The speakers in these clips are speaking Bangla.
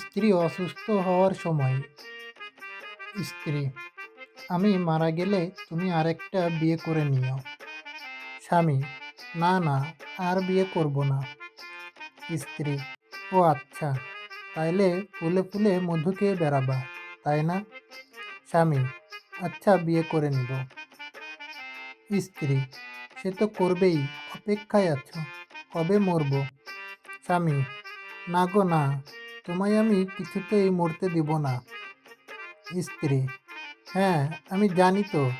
স্ত্রী অসুস্থ হওয়ার সময়। স্ত্রী, আমি মারা গেলে তুমি আরেকটা বিয়ে করে নিও। স্বামী, না না, আর বিয়ে করব না। স্ত্রী, ও আচ্ছা তাইলে ফুলে ফুলে মধু খেয়ে বেড়াবা, তাই না? স্বামী আচ্ছা বিয়ে করে নিব। স্ত্রী, সে তো করবেই, অপেক্ষায় আছো, কবে মরবো? স্বামী, না গো, না তোমায় আমি কিছুতেই মরতে দিব না। স্ত্রী হ্যাঁ আমি জানি তো,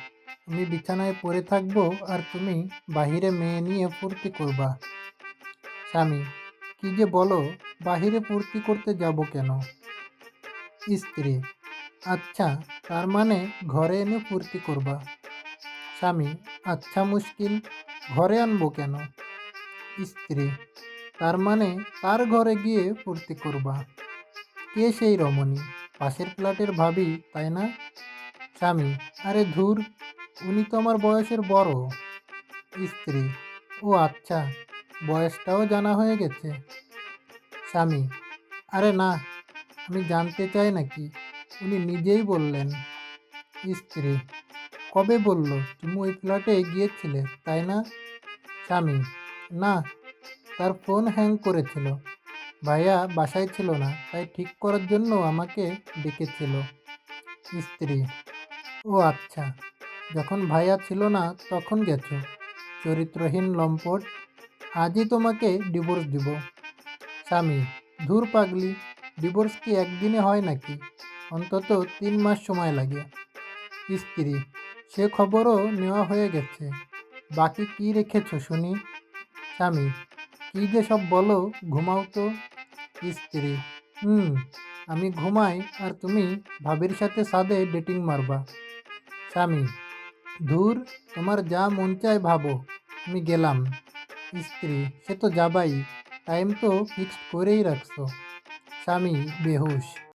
আমি বিছানায় পড়ে থাকব আর তুমি বাহিরে মেয়ে নিয়ে ফুর্তি করবা। স্বামী, কি যে বলো, বাহিরে ফুর্তি করতে যাব কেন? স্ত্রী আচ্ছা তার মানে ঘরে এনে ফুর্তি করবা। স্বামী আচ্ছা মুশকিল, ঘরে আনব কেন? স্ত্রী তার মানে তার ঘরে গিয়ে ফুর্তি করবা। কে সেই রমণী? পাশের ফ্ল্যাটের ভাবি, তাই না? স্বামী, আরে ধুর, উনি তো আমার বয়সের বড়। স্ত্রী, ও আচ্ছা বয়সটাও জানা হয়ে গেছে। স্বামী, আরে না, আমি জানতে চাই নাকি, উনি নিজেই বললেন। স্ত্রী, কবে বলল? তুমি ওই ফ্ল্যাটে গিয়েছিলে, তাই না? স্বামী, না তার ফোন হ্যাং করেছিল। ভাইয়া বাসায় ছিল না, তাই ঠিক করার জন্য আমাকে ডেকেছিল স্ত্রী। ও আচ্ছা যখন ভাইয়া ছিল না তখন গেছো। চরিত্রহীন লম্পট, আজই তোমাকে ডিভোর্স দিব। স্বামী, ধুর পাগলি ডিভোর্স কি একদিনে হয় নাকি? অন্তত তিন মাস সময় লাগে। স্ত্রী, সে খবরও নেওয়া হয়ে গেছে। বাকি কি রেখেছ শুনি? স্বামী কী যে সব বলো, ঘুমাও তো। স্ত্রী, হুম, আমি ঘুমাই আর তুমি ভাবির সাথে সাদে ডেটিং মারবা। স্বামী, ধুর, তোমার যা মন চায় ভাবো, আমি গেলাম। স্ত্রী, সে তো যাবাই টাইম তো ফিক্সড করেই রাখছো। স্বামী, বেহুশ।